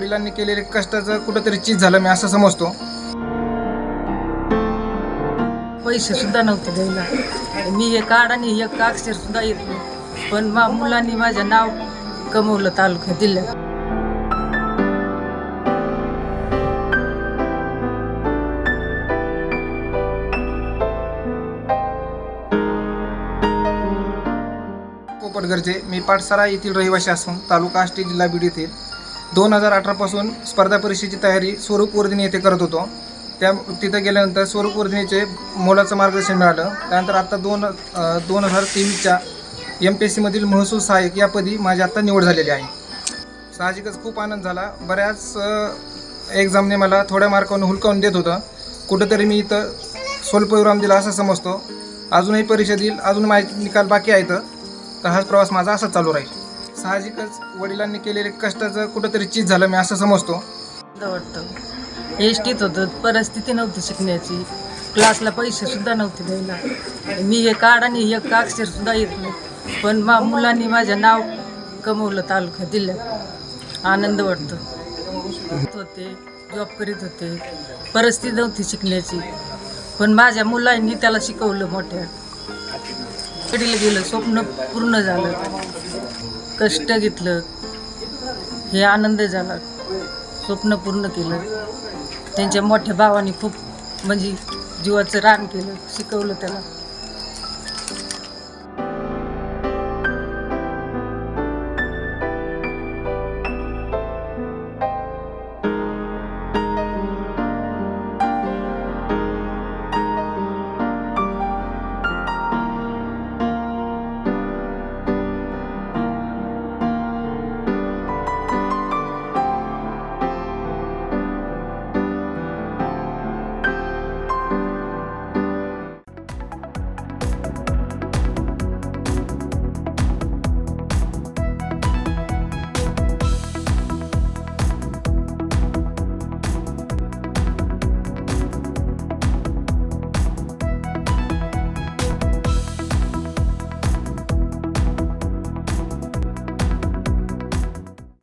वडिलांनी केलेले कष्टाचं कुठंतरी चीज झालं मी असं समजतो. पैसे सुद्धा नव्हते द्यायला. मी एक कार्ड आणि एक अक्षर सुद्धा येत नाही. पण मा मुलांनी माझं नाव कमवलं तालुक्यात दिलं. पोपटगरचे मी पाठसारा येथील रहिवासी असून तालुका आष्टी जिल्हा बीड येथील दोन हजार अठरापासून स्पर्धा परीक्षेची तयारी स्वरूप वर्धिनी येथे करत होतो. त्या तिथं गेल्यानंतर स्वरूप वर्धिनीचे मोलाचं मार्गदर्शन मिळालं. त्यानंतर आत्ता दोन दोन हजार तेवीसच्या एम पी एस सीमधील महसूल सहाय्यक या पदी माझी आत्ता निवड झालेली आहे. साहजिकच खूप आनंद झाला. बऱ्याच एक्झामने मला थोड्या मार्कावरून हुलकावून देत होतं. कुठंतरी मी इथं स्वल्पविराम दिला असं समजतो. अजूनही परीक्षा देईल अजून माझे निकाल बाकी आहेत तर हाच प्रवास माझा असाच चालू राहील. साहजिकच वडिलांनी केलेले कष्टाचं कुठंतरी चीज झालं मी असं समजतो. वाटतं. एस टीत होतं. परिस्थिती नव्हती शिकण्याची. क्लासला पैसे सुद्धा नव्हते द्यायला. मी एक कार्ड आणि एक अक्षर सुद्धा येत नाही. पण मा मुलांनी माझं नाव कमवलं तालुका दिलं. आनंद वाटतो. होते जॉब करीत होते. परिस्थिती नव्हती शिकण्याची. पण माझ्या मुलांनी त्याला शिकवलं मोठ्या. कडीला गेलं स्वप्न पूर्ण झालं. कष्ट घेतलं हे आनंद झाला स्वप्न पूर्ण केलं. त्यांच्या मोठ्या भावाने खूप म्हणजे जीवाचं रान केलं शिकवलं त्याला.